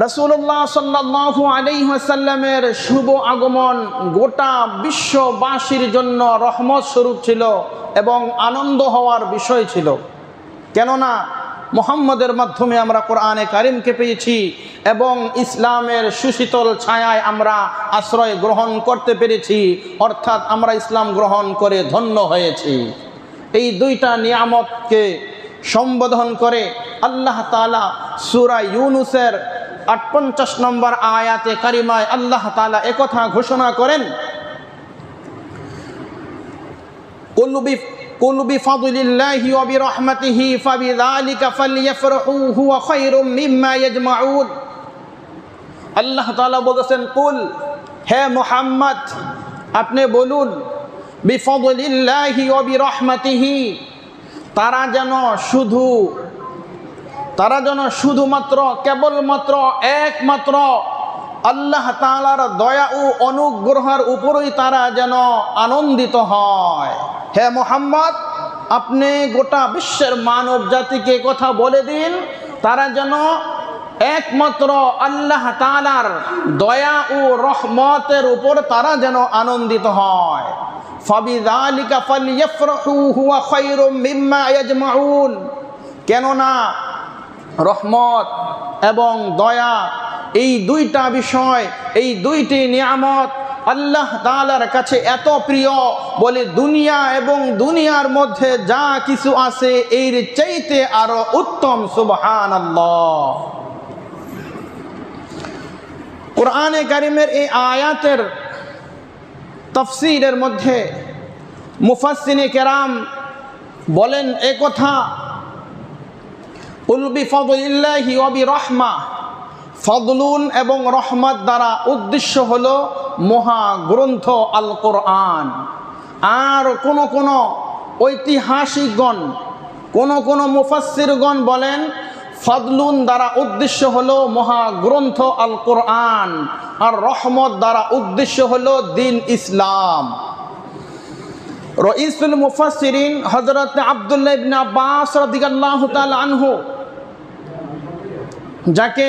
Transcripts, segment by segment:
রসুল্লাহ সাল্লাহ আলিহাসাল্লামের শুভ আগমন গোটা বিশ্ববাসীর জন্য রহমত স্বরূপ ছিল এবং আনন্দ হওয়ার বিষয় ছিল। কেননা মোহাম্মদের মাধ্যমে আমরা কোরআনে কারিমকে পেয়েছি এবং ইসলামের সুশীতল ছায়ায় আমরা আশ্রয় গ্রহণ করতে পেরেছি, অর্থাৎ আমরা ইসলাম গ্রহণ করে ধন্য হয়েছি। এই দুইটা নিয়ামতকে সম্বোধন করে আল্লাহ তালা সুরা ইউনুসের আটপঞ্চাশ নম্বর আয়াতে কারিমায় আল্লাহ তালা একথা ঘোষণা করেন আল্লাহ বলেছেন, কুল, হে মোহাম্মদ, আপনি বলুন বিফাদুলিল্লাহি ওয়াবি রহমাতিহি তারা যেন শুধু তারা যেন শুধুমাত্র, কেবলমাত্র একমাত্র আল্লাহ তাআলার দয়া ও অনুগ্রহের উপরই তারা যেন আনন্দিত হয়। হে মোহাম্মদ, আপনি গোটা বিশ্বের মানব জাতিকে কথা বলে দিন, তারা যেন একমাত্র আল্লাহ তালার দয়া ও রহমতের উপর তারা যেন আনন্দিত হয়। ফাবিদালিকা ফালিয়াফরাহু হুয়া খায়রুম মিম্মা ইয়াজমাউন। কেননা রহমত এবং দয়া, এই দুইটা বিষয়, এই দুইটি নিয়ামত আল্লাহ তালার কাছে এত প্রিয় বলে দুনিয়া এবং দুনিয়ার মধ্যে যা কিছু আছে, এর চাইতে আরও উত্তম সুবহান কোরআনে কারিমের এই আয়াতের তফসিরের মধ্যে মুফাসিনে কেরাম বলেন এ অবি রহমা ফদলুন এবং রহমত দ্বারা উদ্দেশ্য হল মহাগ্রন্থ আল কোরআন আর কোন কোন ঐতিহাসিকগণ, কোন কোন মুফাসিরগণ বলেন, ফদলুন দ্বারা উদ্দেশ্য হল মহাগ্রন্থ আল কোরআন আর রহমত দ্বারা উদ্দেশ্য হল দিন ইসলাম। রইসুল মুফাসিরিন হজরত আবদুল্লাহ ইবনে আব্বাস রাদিয়াল্লাহু তাআলা আনহু যাকে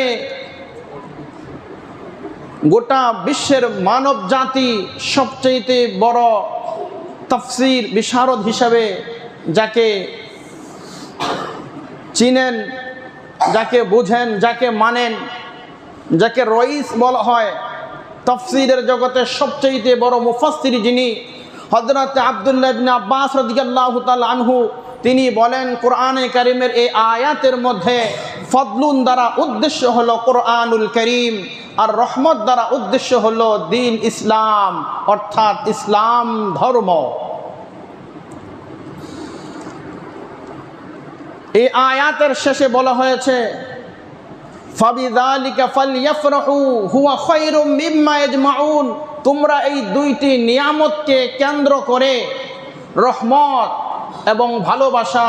গোটা বিশ্বের মানব জাতি সবচেয়ে বড় তফসির, বিশারদ হিসাবে যাকে চিনেন, যাকে বুঝেন, যাকে মানেন, যাকে রইস বলা হয়, তফসিরের জগতে সবচেয়ে বড় মুফাসির যিনি হজরত আবদুল্লাহ ইবনে আব্বাস রাদিয়াল্লাহু তাআলা আনহু, তিনি বলেন, কোরআনে কারিমের এই আয়াতের মধ্যে ফদলুন দ্বারা উদ্দেশ্য হলো কোরআনুল করিম, আর রহমত দ্বারা উদ্দেশ্য হলো দিন ইসলাম, অর্থাৎ ইসলাম ধর্ম। এই আয়াতের শেষে বলা হয়েছে হুয়া তোমরা এই দুইটি নিয়ামতকে কেন্দ্র করে রহমত এবং ভালোবাসা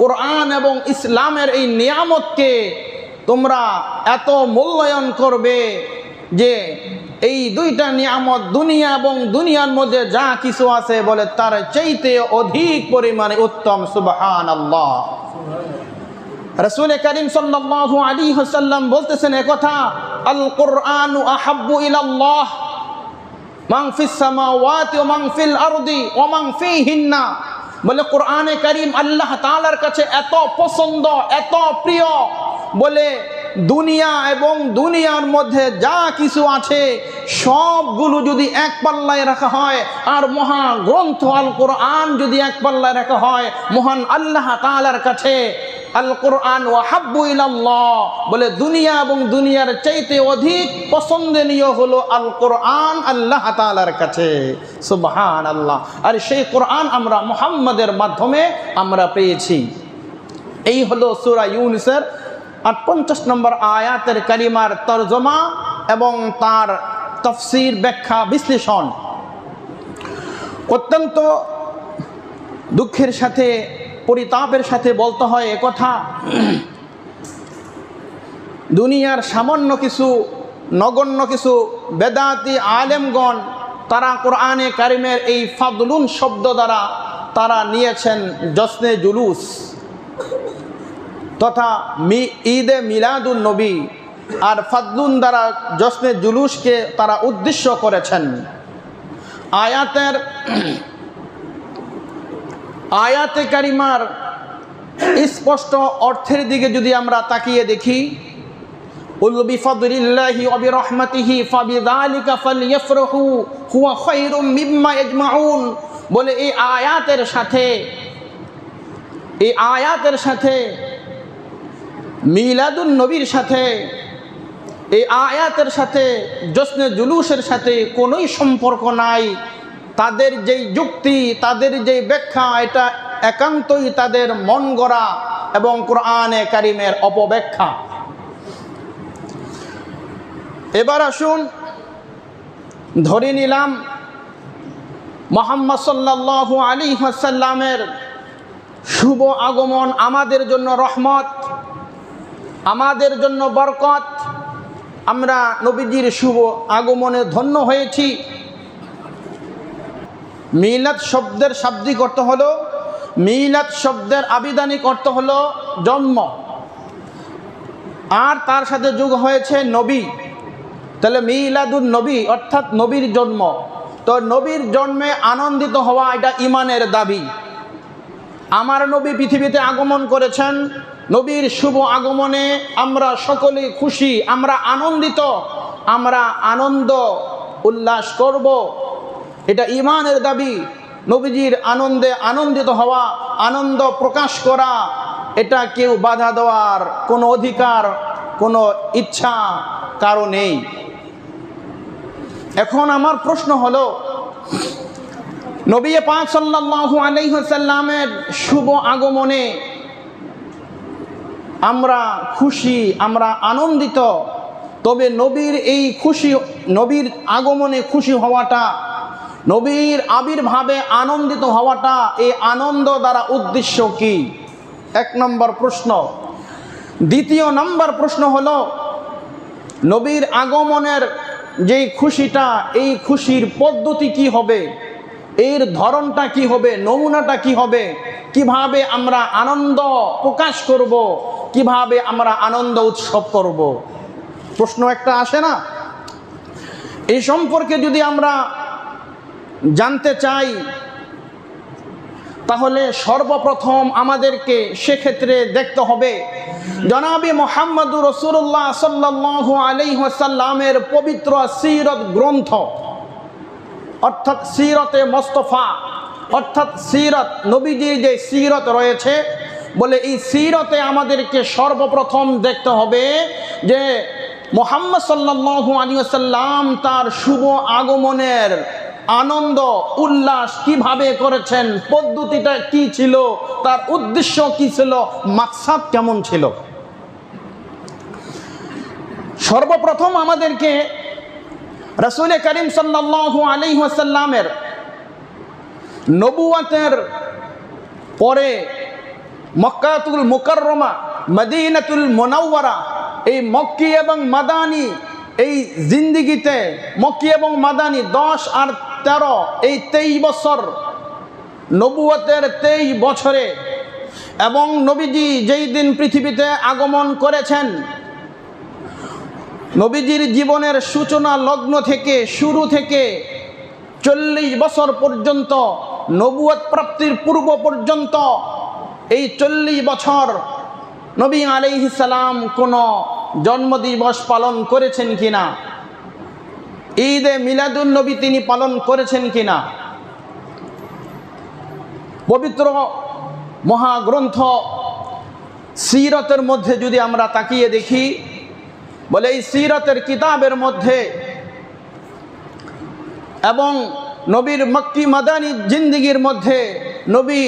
কোরআন এবং ইসলামের এই নিয়ামতকে তোমরা এত মূল্যায়ন করবে যে এই দুইটা নিয়ামত দুনিয়া এবং দুনিয়ার মধ্যে যা কিছু আছে বলে তার চাইতে অধিক পরিমাণে উত্তম সুবহান আল্লাহ রসুল করিম সাল্লাল্লাহু আলাইহি ওয়াসাল্লাম বলতেছেন একথা আল কোরআন আহাব্বু ইলাল্লাহ, মান ফিস সামাওয়াতি ওয়া মান ফিল আরদি ওয়া মান ফিহিন্না। বলে, কোরআনে করিম আল্লাহ তালার কাছে এত পছন্দ, এত প্রিয়। বলে, দুনিয়া এবং দুনিয়ার মধ্যে যা কিছু আছে, সবগুলো যদি এক পাল্লায় রাখা হয়, আর মহা গ্রন্থ আল কোরআন যদি এক পাল্লায় রাখা হয়, মহান আল্লাহ তালার কাছে আল কোরআন ওয়াহাব্বু ইলাল্লাহ। বলে দুনিয়া এবং দুনিয়ার চাইতে অধিক পছন্দনীয় হলো আল কোরআন আল্লাহ তাআলার কাছে। সুবহান আল্লাহ আর সেই কোরআন আমরা মুহাম্মাদের মাধ্যমে আমরা পেয়েছি। এই হলো সূরা ইউনুসের আটপঞ্চাশ নম্বর আয়াতের কারিমার তর্জমা এবং তার তফসির ব্যাখ্যা বিশ্লেষণ। অত্যন্ত দুঃখের সাথে পরিতাপের সাথে বলতে হয় একথা দুনিয়ার সামান্য কিছু, নগণ্য কিছু বেদাতি আলেমগণ, তারা কোরআনে কারিমের এই ফাদলুন শব্দ দ্বারা তারা নিয়েছেন জসনে জুলুস। তথা মি, ঈদে মিলাদুল নবী আর ফাদলুন দ্বারা জশ্নে জুলুসকে তারা উদ্দেশ্য করেছেন। আয়াতের আয়াতে কারিমার স্পষ্ট অর্থের দিকে যদি আমরা তাকিয়ে দেখি বলে এই আয়াতের সাথে, এই আয়াতের সাথে, মিলাদুন নবীর সাথে, এই আয়াতের সাথে, জশ্নে জুলুসের সাথে কোনোই সম্পর্ক নাই। তাদের যেই যুক্তি, তাদের যেই ব্যাখ্যা, এটা একান্তই তাদের মন গড়া এবং কোরআনে কারিমের অপব্যাখ্যা। এবার আসুন, ধরে নিলাম মোহাম্মদ সাল্লাহ আলী হাসাল্লামের শুভ আগমন আমাদের জন্য রহমত, আমাদের জন্য বরকত। আমরা নবীজির শুভ আগমনে ধন্য হয়েছি। মিলাদ শব্দের শাব্দিক অর্থ হলো, মিলাদ শব্দের আবিধানিক অর্থ হলো জন্ম। আর তার সাথে যোগ হয়েছে নবী। তাহলে মিলাদুন নবী অর্থাৎ নবীর জন্ম। তো নবীর জন্মে আনন্দিত হওয়া এটা ইমানের দাবি। আমার নবী পৃথিবীতে আগমন করেছেন, নবীর শুভ আগমনে আমরা সকলে খুশি, আমরা আনন্দিত, আমরা আনন্দ উল্লাস করব। এটা ইমানের দাবি। নবীজির আনন্দে আনন্দিত হওয়া, আনন্দ প্রকাশ করা, এটা কেউ বাধা দেওয়ার কোনো অধিকার, কোনো ইচ্ছা কারও নেই। এখন আমার প্রশ্ন হলো, নবী পাক সাল্লাল্লাহু আলাইহি সাল্লামের শুভ আগমনে আমরা খুশি, আমরা আনন্দিত, তবে নবীর এই খুশি, নবীর আগমনে খুশি হওয়াটা নবীর আবির্ভাবে আনন্দিত হওয়াটা এই আনন্দ দ্বারা উদ্দেশ্য কি? এক নম্বর প্রশ্ন। দ্বিতীয় নম্বর প্রশ্ন হল, নবীর আগমনের যেই খুশিটা, এই খুশির পদ্ধতি কি হবে? এর ধরনটা কি হবে? নমুনাটা কি হবে? কীভাবে আমরা আনন্দ প্রকাশ করব? কীভাবে আমরা আনন্দ উৎসব করব? প্রশ্ন একটা আসে না? এই সম্পর্কে যদি আমরা জানতে চাই, তাহলে সর্বপ্রথম আমাদেরকে সেক্ষেত্রে দেখতে হবে, জনাবি মোহাম্মদুর রসুল্লাহ সাল্লাহ আলিহাসাল্লামের পবিত্র সিরত গ্রন্থ, অর্থাৎ সিরতে মোস্তফা, অর্থাৎ সিরত নবীজির যে সিরত রয়েছে, বলে এই সিরতে আমাদেরকে সর্বপ্রথম দেখতে হবে যে মোহাম্মদ সাল্লাহু আলিয়াল্লাম তার শুভ আগমনের আনন্দ, উল্লাস কীভাবে করেছেন, পদ্ধতিটা কি ছিল, তার উদ্দেশ্য কি ছিল, মাকসাদ কেমন ছিল? সর্বপ্রথম আমাদেরকে রসুল করিম সাল্লাহু আলিহাসাল্লামের নবুয়াতের পরে মক্কাতুল মুকরমা মদিনাতুল মোনাওয়ারা, এই মক্কি এবং মাদানি, এই জিন্দিগিতে, মক্কি এবং মাদানি দশ আর তেরো এই তেইশ বছর নবুয়তের তেইশ বছরে। এবং নবীজি যেই দিন পৃথিবীতে আগমন করেছেন, নবীজির জীবনের সূচনা লগ্ন থেকে শুরু থেকে চল্লিশ বছর পর্যন্ত, নবুয়ত প্রাপ্তির পূর্ব পর্যন্ত, এই চল্লিশ বছর নবী আলিহিসাল্লাম কোনো জন্মদিবস পালন করেছেন কিনা? ঈদে মিলাদুল নবী তিনি পালন করেছেন কিনা? পবিত্র মহাগ্রন্থ সিরতের মধ্যে যদি আমরা তাকিয়ে দেখি, বলে এই সিরতের কিতাবের মধ্যে এবং নবীর মক্কি মাদানী জিন্দিগির মধ্যে নবী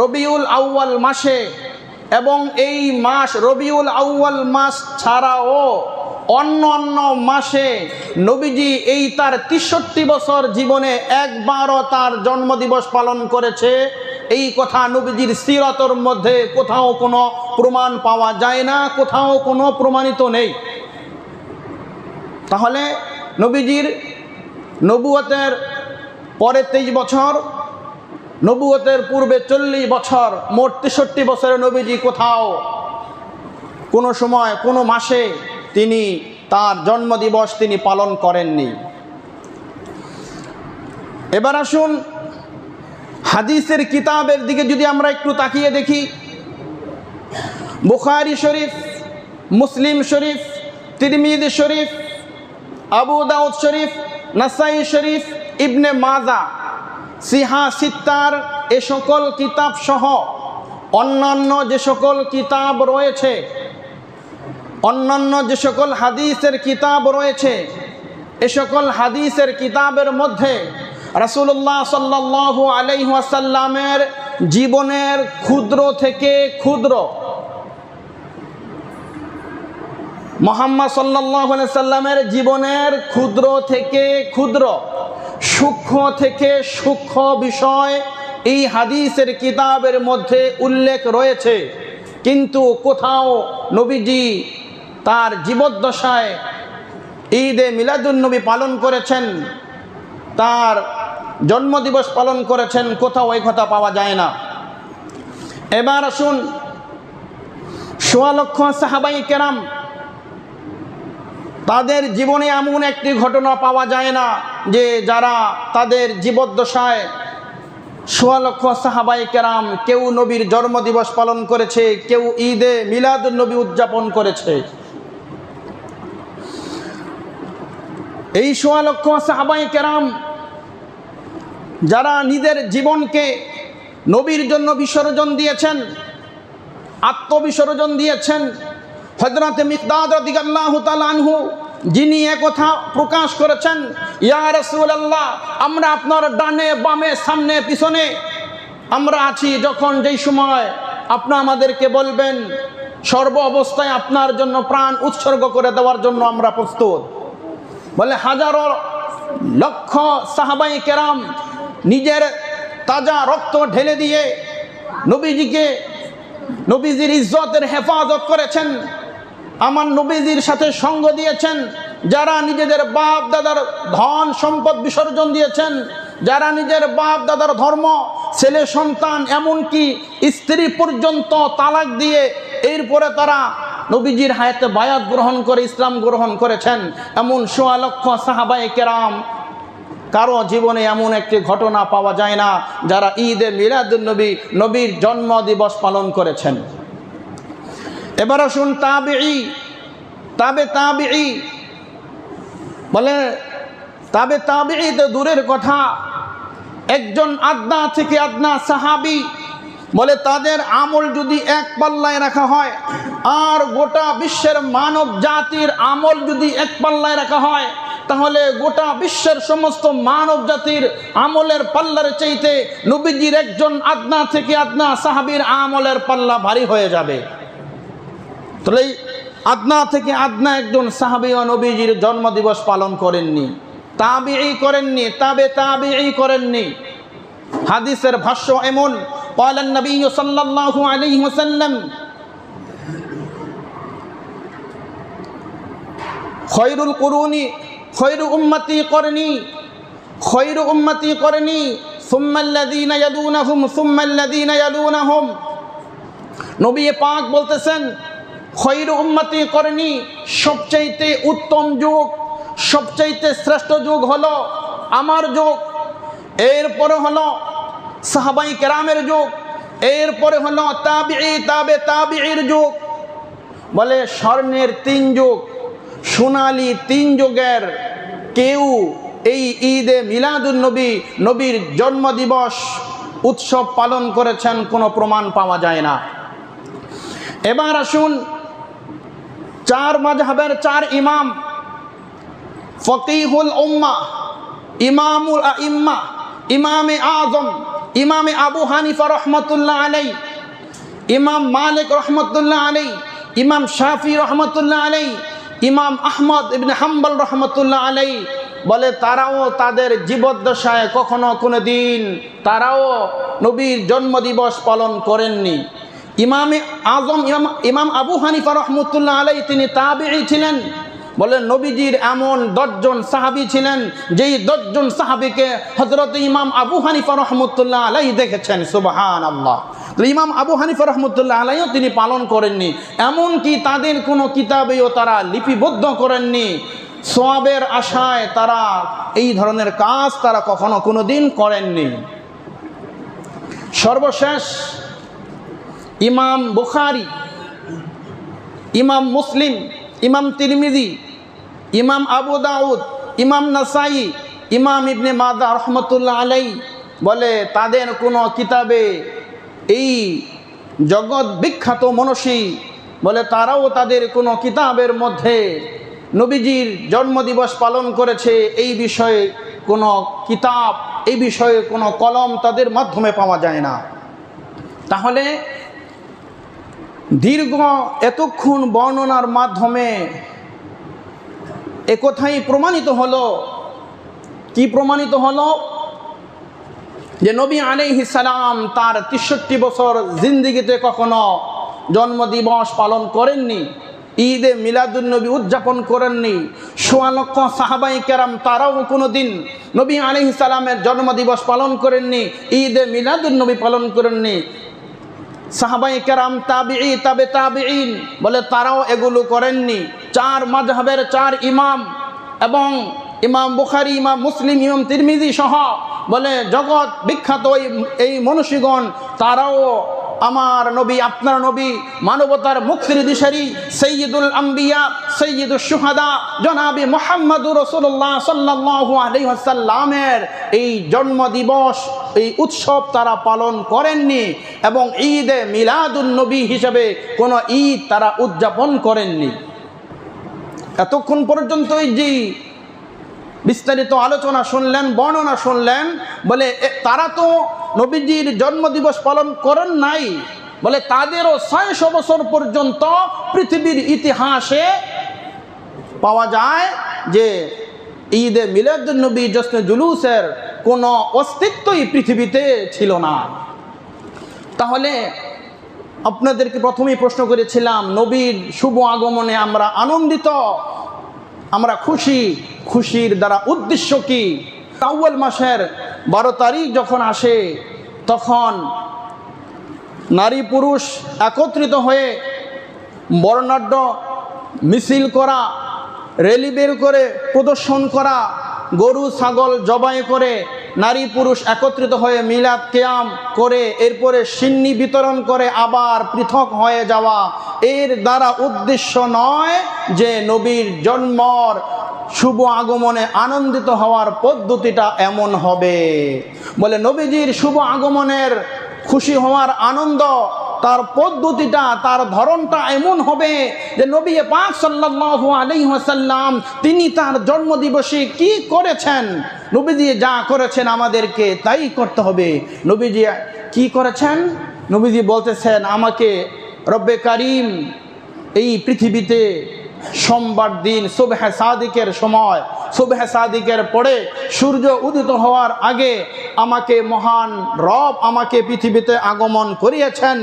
রবিউল আউয়াল মাসে এবং এই মাস রবিউল আউয়াল মাস ছাড়াও অন্য অন্য মাসে নবীজি এই তার তেষট্টি বছর জীবনে একবারও তার জন্মদিবস পালন করেছে। এই কথা নবীজির সিরতর মধ্যে কোথাও কোনো প্রমাণ পাওয়া যায় না, কোথাও কোনো প্রমাণিত নেই। তাহলে নবীজির নবুয়তের পরে তেইশ বছর, নবুয়তের পূর্বে চল্লিশ বছর, মোট তেষট্টি বছরের নবীজি কোথাও কোনো সময়, কোনো মাসে তিনি তার জন্মদিবস তিনি পালন করেননি। এবার আসুন হাদিসের কিতাবের দিকে যদি আমরা একটু তাকিয়ে দেখি। বুখারি শরীফ, মুসলিম শরীফ তিরমিদ শরীফ, আবু দাউদ শরীফ, নাসাই শরীফ, ইবনে মাজা, সিহা, সিত্তার এ সকল কিতাব সহ অন্যান্য যে সকল কিতাব রয়েছে অন্যান্য যে সকল হাদিসের কিতাব রয়েছে, এ সকল হাদিসের কিতাবের মধ্যে রাসুল্লাহ সাল্লাহ আলাইহাসাল্লামের জীবনের ক্ষুদ্র থেকে ক্ষুদ্র মোহাম্মদ সাল্লাহ সাল্লামের জীবনের ক্ষুদ্র থেকে ক্ষুদ্র, সূক্ষ্ম থেকে সূক্ষ্ম বিষয় এই হাদিসের কিতাবের মধ্যে উল্লেখ রয়েছে। কিন্তু কোথাও নবীজি তার জীবদ্দশায় ঈদে মিলাদুন্নবী পালন করেছেন, তার জন্মদিবস পালন করেছেন, কোথাও ওই কথা পাওয়া যায় না। এবার আসুন, সোয়া লক্ষ সাহাবাই কেরাম, তাদের জীবনে এমন একটি ঘটনা পাওয়া যায় না যে যারা তাদের জীবদ্দশায় সোয়া লক্ষ সাহাবাই কেরাম, কেউ নবীর জন্মদিবস পালন করেছে, কেউ ঈদে মিলাদ নবী উদযাপন করেছে। এই সোয়া লক্ষ সাহাবাই কেরাম যারা নিজের জীবনকে নবীর জন্য বিসর্জন দিয়েছেন, আত্মবিসর্জন দিয়েছেন হজরতে মিকদাদ যিনি একথা প্রকাশ করেছেন, ইয়া রসুল্লাহ আমরা আপনার ডানে, বামে, সামনে, পিছনে, আমরা আছি যখন যেই সময় আপনি আমাদেরকে বলবেন, সর্ব অবস্থায় আপনার জন্য প্রাণ উৎসর্গ করে দেওয়ার জন্য আমরা প্রস্তুত। বলে হাজারো লক্ষ সাহাবাই কেরাম নিজের তাজা রক্ত ঢেলে দিয়ে নবীজিকে, নবীজির ইজ্জতের হেফাজত করেছেন, আমার নবীজির সাথে সঙ্গ দিয়েছেন, যারা নিজেদের বাপ দাদার ধন সম্পদ বিসর্জন দিয়েছেন, যারা নিজের বাপ দাদার ধর্ম, ছেলে সন্তান, এমনকি স্ত্রী পর্যন্ত তালাক দিয়ে এরপরে তারা নবীজির হায়াতে বায়াত গ্রহণ করে, ইসলাম গ্রহণ করেছেন এমন সোয়া লক্ষ সাহাবাই কেরাম। কারও জীবনে এমন একটি ঘটনা পাওয়া যায় না যারা ঈদে মিলাদুল নবী, নবীর জন্ম দিবস পালন করেছেন। এবার আসুন তাবে ই তাবে তাবে ই বলে, তাবে তাবে তো দূরের কথা। একজন আদনা থেকে আদনা সাহাবি বলে, তাদের আমল যদি এক পাল্লায় রাখা হয়, আর গোটা বিশ্বের মানব জাতির আমল যদি এক পাল্লায় রাখা হয়, তাহলে গোটা বিশ্বের সমস্ত মানব জাতির আমলের পাল্লার চাইতে নবীজির একজন আদনা থেকে আদনা সাহাবির আমলের পাল্লা ভারী হয়ে যাবে। তাহলে আদনা থেকে আদনা একজন সাহাবি ও নবীজির জন্মদিবস পালন করেননি তাবি করেননি, তাবে তাবি করেননি। হাদিসের ভাষ্য এমন قال النبي صلى الله عليه وسلم خير القرون خير أمتي قرني خير أمتي قرني ثم الذين يلونهم ثم الذين يلونهم নবী পাক বলতেছেন খৈর উম্মতি করেনি সবচাইতে উত্তম যুগ সবচাইতে শ্রেষ্ঠ যুগ হলো আমার যুগ এরপরে হলো সাহাবাই কেরামের যুগ, এরপরে হলো তাবি তাবে তাবির যুগ, বলে স্বর্ণের তিন যুগ, সোনালি তিন যুগের কেউ এই ঈদে মিলাদুল নবী, নবীর জন্মদিবস উৎসব পালন করেছেন, কোনো প্রমাণ পাওয়া যায় না। এবার আসুন, চার মাঝহাবের চার ইমাম, ফকিহুল উম্মা, ইমামুল ইম্মা ইমামে আজম ইমামে আবু হানিফা রহমতুল্লাহ আলাই ইমাম মালিক রহমতুল্লাহ আলাই ইমাম শাফি রহমতুল্লাহ আলাই ইমাম আহমদ ইবনে হাম্বল রহমতুল্লাহ আলাই বলে, তারাও তাদের জীবদ্দশায় কখনো কোনো দিন তারাও নবীর জন্মদিবস পালন করেননি। ইমামে আজম, ইমাম ইমাম আবু হানিফা রহমতুল্লাহ আলাই তিনি তাবিঈ ছিলেন। বলেন, নবীজির এমন দশজন সাহাবি ছিলেন, যেই দশজন সাহাবিকে হজরত ইমাম আবু হানিফা রহমতুল্লাহ আলাই দেখেছেন সুবাহান আল্লাহ ইমাম আবু হানিফা রহমতুল্লাহ আলাইও তিনি পালন করেননি, এমনকি তাদের কোনো কিতাবেও তারা লিপিবদ্ধ করেননি। সোয়াবের আশায় তারা এই ধরনের কাজ তারা কখনো কোনো দিন করেননি। সর্বশেষ ইমাম বুখারি, ইমাম মুসলিম ইমাম তিরমিজি, ইমাম আবু দাউদ, ইমাম নাসাই, ইমাম ইবনে মাদা রহমতুল্লাহ আলাই বলে, তাদের কোনো কিতাবে এই জগৎ বিখ্যাত মনসী বলে, তারাও তাদের কোনো কিতাবের মধ্যে নবীজির জন্মদিবস পালন করেছে, এই বিষয়ে কোনো কিতাব, এই বিষয়ে কোনো কলম তাদের মাধ্যমে পাওয়া যায় না। তাহলে দীর্ঘ এতক্ষণ বর্ণনার মাধ্যমে একথাই প্রমাণিত হলো। কি প্রমাণিত হলো? যে নবী আলাইহিস সালাম তার তেষট্টি বছর জিন্দিগিতে কখনো জন্মদিবস পালন করেননি, ঈদে মিলাদুন্নবী উদযাপন করেননি, সোয়া লক্ষ সাহাবাই কেরাম তারাও কোনো দিন নবী আলাইহিস সালামের জন্মদিবস পালন করেননি, ঈদে মিলাদুন্নবী পালন করেননি সাহাবাই কেরাম তাবিই তাবে তাবিইন বলে তারাও এগুলো করেননি। চার মাঝহের চার ইমাম এবং ইমাম বুখারি, ইমাম মুসলিম, ইমাম তিরমিজি সহ বলে জগৎ বিখ্যাত এই মনুষীগণ তারাও আমার নবী, আপনার নবী, মানবতার মুক্তির দিশারি, সৈয়দুল আম্বিয়া সৈয়দুল সুহাদা জনাবি মোহাম্মদুর রসুল্লাহ সাল্লাহু এই জন্মদিবস, এই উৎসব তারা পালন করেননি এবং ঈদে মিলাদুল নবী হিসেবে কোনো ঈদ তারা উদযাপন করেননি। এতক্ষণ পর্যন্ত এই যে বিস্তারিত আলোচনা শুনলেন, বর্ণনা শুনলেন, বলে তারা তো নবীজির জন্মদিবস পালন করেন নাই বলে তাদেরও ছয়শো বছর পর্যন্ত পৃথিবীর ইতিহাসে পাওয়া যায় যে ঈদে মিলাদুন্নবী জশ্নে জুলুসের কোনো অস্তিত্বই পৃথিবীতে ছিল না। তাহলে আপনাদেরকে প্রথমেই প্রশ্ন করেছিলাম, নবীর শুভ আগমনে আমরা আনন্দিত, আমরা খুশি, খুশির দ্বারা উদ্দেশ্য কি? আউয়াল মাসের বারো তারিখ যখন আসে, তখন নারী পুরুষ একত্রিত হয়ে বর্ণাঢ্য মিছিল করা র্যালি বের করে প্রদর্শন করা, গরু, ছাগল জবাই করে নারী পুরুষ একত্রিত হয়ে মিলাদ কেয়াম করে, এরপরে সিন্নি বিতরণ করে আবার পৃথক হয়ে যাওয়া। এর দ্বারা উদ্দেশ্য নয় যে নবীর জন্মর শুভ আগমনে আনন্দিত হওয়ার পদ্ধতিটা এমন হবে। বলে, নবীজির শুভ আগমনের খুশি হওয়ার আনন্দ, তার পদ্ধতিটা, তার ধরনটা এমন হবে যে, নবী পাক সাল্লাল্লাহু আলাইহি ওয়াসাল্লাম, তিনি তার জন্মদিবসে কি করেছেন? নবীজি যা করেছেন আমাদেরকে তাই করতে হবে। নবীজি কি করেছেন? নবীজি বলতেছেন, আমাকে রব্বে কারিম এই পৃথিবীতে সোমবার দিন সুবহে সাদিকের সময়, সুবহে সাদিকের পরে সূর্য উদিত হওয়ার আগে আমাকে মহান রব আমাকে পৃথিবীতে আগমন করিয়েছেন।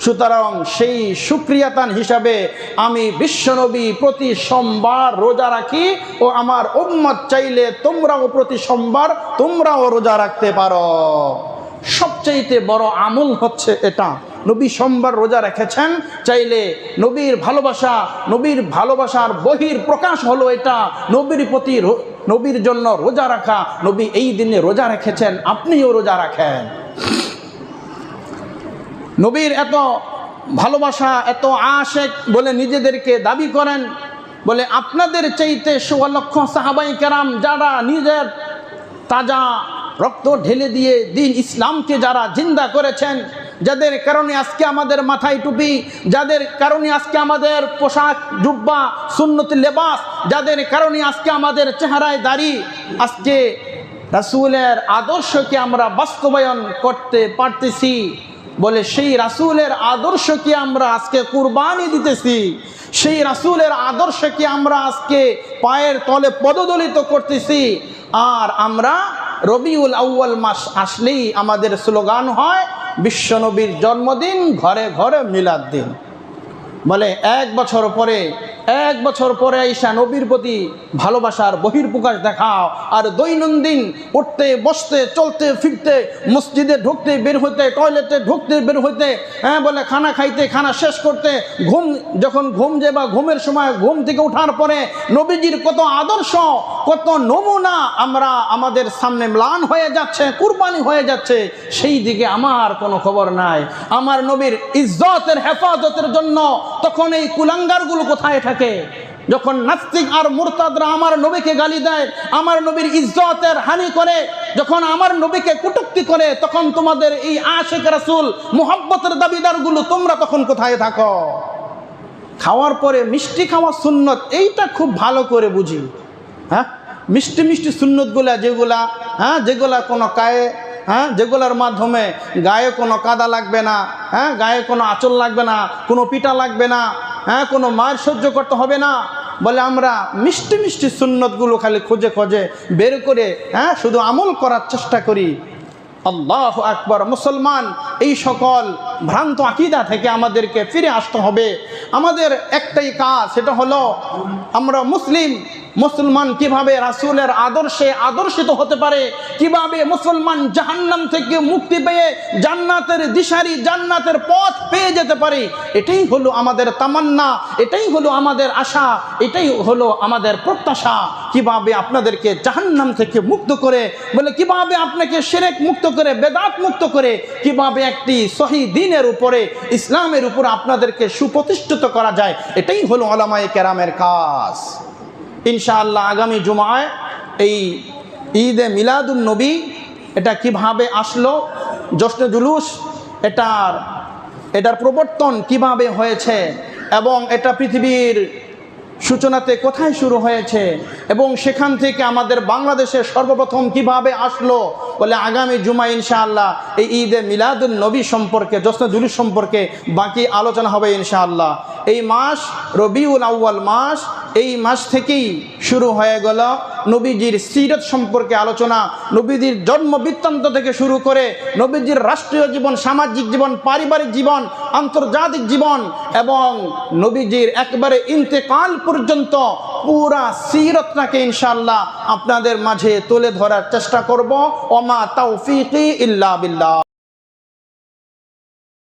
সুতরাং সেই সুক্রিয়াতান হিসাবে আমি বিশ্বনবী প্রতি সোমবার রোজা রাখি ও আমার উম্মত চাইলে তোমরাও প্রতি সোমবার তোমরাও রোজা রাখতে পারো। সবচাইতে বড় আমল হচ্ছে এটা। নবী সোমবার রোজা রেখেছেন, চাইলে নবীর ভালোবাসা, নবীর ভালোবাসার বহির প্রকাশ হলো এটা। নবীর প্রতি নবীর জন্য রোজা রাখা, নবী এই দিনে রোজা রেখেছেন, আপনিও রোজা রাখেন। নবীর এত ভালোবাসা, এত আশেক বলে নিজেদেরকে দাবি করেন, বলে আপনাদের চাইতে সোয়া লক্ষ সাহাবাই কেরাম যারা নিজের তাজা রক্ত ঢেলে দিয়ে দিন ইসলামকে যারা জিন্দা করেছেন যাদের কারণে আজকে আমাদের মাথায় টুপি, যাদের কারণে আজকে আমাদের পোশাক, জুব্বা, সুন্নতি, লেবাস, যাদের কারণে আজকে আমাদের চেহারায় দাড়ি, আজকে রাসূলের আদর্শকে আমরা বাস্তবায়ন করতে পারতেছি বলে সেই রাসূলের আদর্শকে আমরা আজকে কুরবানি দিতেছি। সেই রাসূলের আদর্শকে আমরা আজকে পায়ের তলে পদদলিত করতেছি। আর আমরা রবিউল আউয়াল মাস আসলেই আমাদের স্লোগান হয় বিশ্বনবীর জন্মদিন ঘরে ঘরে মিলাদ দিন। বলে এক বছর পরে এক বছর পরে ঈশা নবীর প্রতি ভালোবাসার বহির্প্রকাশ দেখাও। আর দৈনন্দিন উঠতে, বসতে, চলতে, ফিরতে, মসজিদে ঢুকতে, বের হইতে, টয়লেটে ঢুকতে, বের হইতে হ্যাঁ বলে খানা খাইতে, খানা শেষ করতে, ঘুম, যখন ঘুম যে বা ঘুমের সময় ঘুম থেকে ওঠার পরে নবীজির কত আদর্শ, কত নমুনা আমরা আমাদের সামনে ম্লান হয়ে যাচ্ছে, কুরবানি হয়ে যাচ্ছে, সেই দিকে আমার কোনো খবর নাই। আমার নবীর ইজ্জতের হেফাজতের জন্য তখন এই কুলাঙ্গারগুলো কোথায় থাকে? যখন নাস্তিক আর মুরতাদরা আমার নবীকে গালি দেয়, আমার নবীর ইজ্জতের হানি করে, যখন আমার নবীকে কটুক্তি করে, তখন তোমাদের এই আশেক রাসুল মোহাব্বতের দাবিদারগুলো তোমরা তখন কোথায় থাকো? খাওয়ার পরে মিষ্টি খাওয়া সুন্নত, এইটা খুব ভালো করে বুঝি। হ্যাঁ? মিষ্টি মিষ্টি সুন্নতগুলা যেগুলা হ্যাঁ যেগুলা কোনো কায়ে হ্যাঁ যেগুলোর মাধ্যমে গায়ে কোনো কাদা লাগবে না হ্যাঁ গায়ে কোনো আঁচল লাগবে না, কোনো পিটা লাগবে না হ্যাঁ কোনো মার সহ্য করতে হবে না। বলে আমরা মিষ্টি মিষ্টি সুন্নতগুলো খালি খুঁজে খোঁজে বের করে হ্যাঁ শুধু আমল করার চেষ্টা করি। আল্লাহ আকবর। মুসলমান, এই সকল ভ্রান্ত আকিদা থেকে আমাদেরকে ফিরে আসতে হবে। আমাদের একটাই কাজ, সেটা হলো আমরা মুসলিম মুসলমান কীভাবে রাসূলের আদর্শে আদর্শিত হতে পারে? কীভাবে মুসলমান জাহান্নাম থেকে মুক্তি পেয়ে জান্নাতের দিশারি, জান্নাতের পথ পেয়ে যেতে পারে? এটাই হলো আমাদের তামান্না, এটাই হলো আমাদের আশা, এটাই হলো আমাদের প্রত্যাশা। কীভাবে আপনাদেরকে জাহান্নাম থেকে মুক্ত করে, বলে কীভাবে আপনাকে সেরেক মুক্ত করে, বেদাত মুক্ত করে, কীভাবে একটি সহি দিনের উপরে, ইসলামের উপর আপনাদেরকে সুপ্রতিষ্ঠিত করা যায়? এটাই হলো আলামায়ে কেরামের কাজ। ইনশাআল্লাহ আগামী জুমায় এই ঈদে মিলাদুন নবী, এটা কীভাবে আসলো, জশ্নে জুলুস, এটার এটার প্রবর্তন কীভাবে হয়েছে, এবং এটা পৃথিবীর সূচনাতে কোথায় শুরু হয়েছে, এবং সেখান থেকে আমাদের বাংলাদেশে সর্বপ্রথম কীভাবে আসলো, বলে আগামী জুমা ইনশাআল্লাহ এই ঈদে মিলাদুল নবী সম্পর্কে, জশ্ন জুলুস সম্পর্কে বাকি আলোচনা হবে ইনশাআল্লাহ। এই মাস রবিউল আউ্য়াল মাস, এই মাস থেকেই শুরু হয়ে গেল নবীজির সিরত সম্পর্কে আলোচনা, নবীজির জন্ম বৃত্তান্ত থেকে শুরু করে নবীজির রাষ্ট্রীয় জীবন, সামাজিক জীবন, পারিবারিক জীবন, আন্তর্জাতিক জীবন এবং নবীজির একবারে ইন্তেকাল পর্যন্ত পুরা সিরতটাকে ইনশাল্লাহ আপনাদের মাঝে তুলে ধরার চেষ্টা করব। ওমা তৌফিকি ইল্লা বিল্লাহ।